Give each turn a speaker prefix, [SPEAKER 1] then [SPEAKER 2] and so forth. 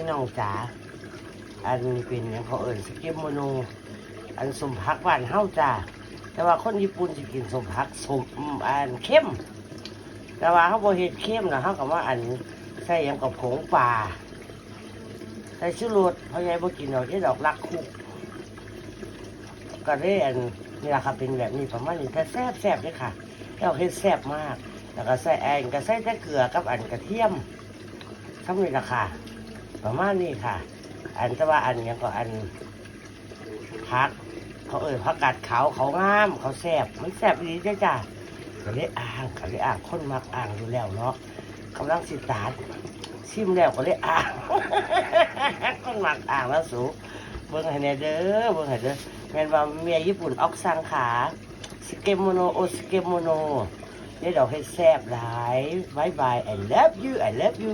[SPEAKER 1] พี่น้องจ๋าอันเป็นอย่างเขาเอิญสเก็มโมโนอันสมพักบ้านเฮาจ้าแต่ว่าคนญี่ปุ่นจะกินสมพักสมอันเข้ม แต่ว่าเขาบ่เฮ็ดเข้มนะเขาก็ว่าอันใส่ยังกับผงป่าใส่ชูรสเพราะยายบ่กินดอกที่ดอกรักคุกก็ได้อันนี่แหละค่ะเป็นแบบนี้ประมาณนี้แต่แซ่บแซ่บเลยค่ะแล้วเฮ็ดแซ่บมาก แล้วก็ใส่แอนก็ใส่แต่เกลือกับอันกระเทียมทำนี่ละค่ะ ประมาณนี้ค่ะ อันแต่ว่าอันยังก็อันพัก เขาเอ่ยผักกาดเขาเขางาม เขาแซ่บมันแซ่บดีจ้าจ้าก็เลยอ่างเก็เลยอ่างคนมักอ่างอยู่แล้วเนาะกำลังสิตาชิมแล้วก็เลยอ่างคนมักอ่างแล้วสูเบิ่งให้แน่เด้อเบิ่งให้เด้อแม่นว่าเมียญี่ปุ่นออกสังขาสเกมโมโนโอสเกมโมโนนี่ดอกให้แซ่บหลายบายบาย I love you I love you